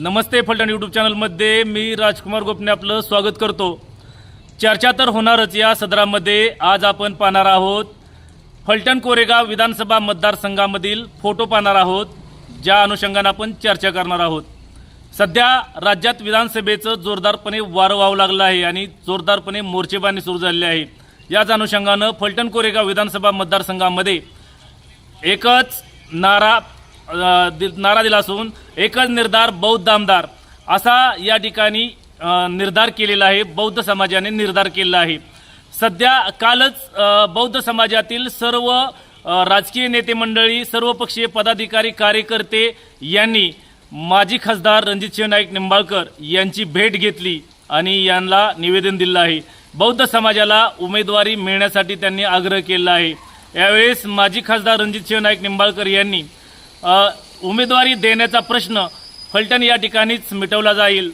नमस्ते Phaltan YouTube चॅनलमध्ये मी राजकुमार गोपने आपलं स्वागत करतो. चर्चा तर होणारच या सदरामध्ये. आज आपण पाहणार आहोत फलटण कोरेगाव विधानसभा मतदारसंघामधील फोटो पाहणार आहोत ज्या अनुषंगानं आपण चर्चा करणार आहोत. सध्या राज्यात विधानसभेचं जोरदारपणे वारं व्हावं लागलं आहे आणि जोरदारपणे मोर्चेबांधणी सुरू झालेली आहे. याच अनुषंगानं फलटण कोरेगाव विधानसभा मतदारसंघामध्ये एकच नारा नारा दिला असून एकच निर्धार बौद्ध आमदार. असा या ठिकाणी निर्धार केलेला आहे बौद्ध समाजाने निर्धार केलेला आहे. सध्या कालच बौद्ध समाजातील सर्व राजकीय नेते मंडळी सर्वपक्षीय पदाधिकारी कार्यकर्ते यांनी माजी खासदार रणजितसिंह नाईक निंबाळकर यांची भेट घेतली आणि यांना निवेदन दिलं आहे. बौद्ध समाजाला उमेदवारी मिळण्यासाठी त्यांनी आग्रह केला आहे. यावेळेस माजी खासदार रणजितसिंह नाईक निंबाळकर यांनी उमेदवारी देण्याचा प्रश्न फलटण या ठिकाणीच मिटवला जाईल.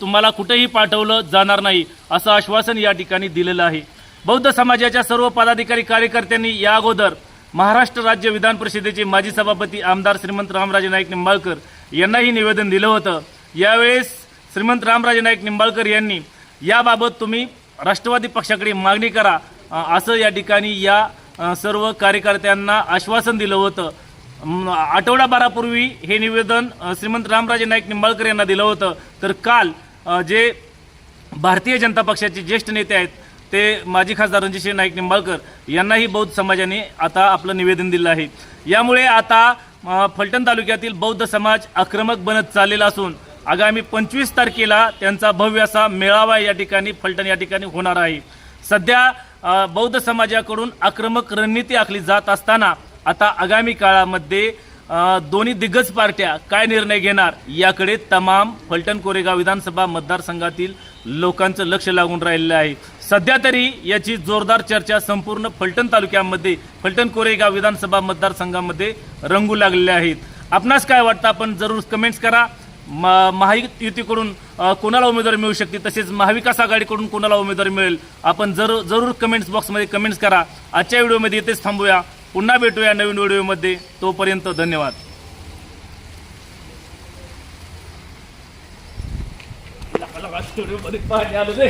तुम्हाला कुठेही पाठवलं जाणार नाही असं आश्वासन या ठिकाणी दिलेलं आहे. बौद्ध समाजाच्या सर्व पदाधिकारी कार्यकर्त्यांनी या अगोदर महाराष्ट्र राज्य विधान परिषदेचे माजी सभापती आमदार श्रीमंत रामराजे नाईक निंबाळकर यांनाही निवेदन दिलं होतं. यावेळेस श्रीमंत रामराजे नाईक निंबाळकर यांनी याबाबत तुम्ही राष्ट्रवादी पक्षाकडे मागणी करा. असं या ठिकाणी या सर्व कार्यकर्त्यांना आश्वासन दिलं होतं. आठवडाभरापूर्वी हे निवेदन श्रीमंत रामराजे नाईक निंबाळकर यांना दिलं होतं. तर काल जे भारतीय जनता पक्षाचे ज्येष्ठ नेते आहेत ते माजी खासदार रणजितसिंह नाईक निंबाळकर यांनाही बौद्ध समाजाने आता आपलं निवेदन दिलं आहे. यामुळे आता फलटण तालुक्यातील बौद्ध समाज आक्रमक बनत चाललेला असून आगामी पंचवीस तारखेला त्यांचा भव्य असा मेळावा या ठिकाणी फलटण या ठिकाणी होणार आहे. सध्या बौद्ध समाजाकडून आक्रमक रणनीती आखली जात असताना आता आगामी काळामध्ये दोन्ही दिग्गज पार्ट्या काय निर्णय घेणार याकडे तमाम फलटण कोरेगाव विधानसभा मतदारसंघातील लोकांचं लक्ष लागून राहिलेलं आहे. सध्या तरी याची जोरदार चर्चा संपूर्ण फलटण तालुक्यामध्ये फलटण कोरेगाव विधानसभा मतदारसंघामध्ये रंगू लागलेल्या आहेत. आपणास काय वाटतं? आपण जरूर कमेंट्स करा. म- महायुतीकडून कोणाला उमेदवारी मिळू शकते? तसेच महाविकास आघाडीकडून कोणाला उमेदवारी मिळेल? आपण जरूर जरूर कमेंट्स बॉक्समध्ये कमेंट्स करा. आजच्या व्हिडिओमध्ये येथेच थांबूया. पुन्हा भेटूया नवीन व्हिडिओमध्ये. तोपर्यंत धन्यवाद. स्टुडिओमध्ये पाणी आलं ते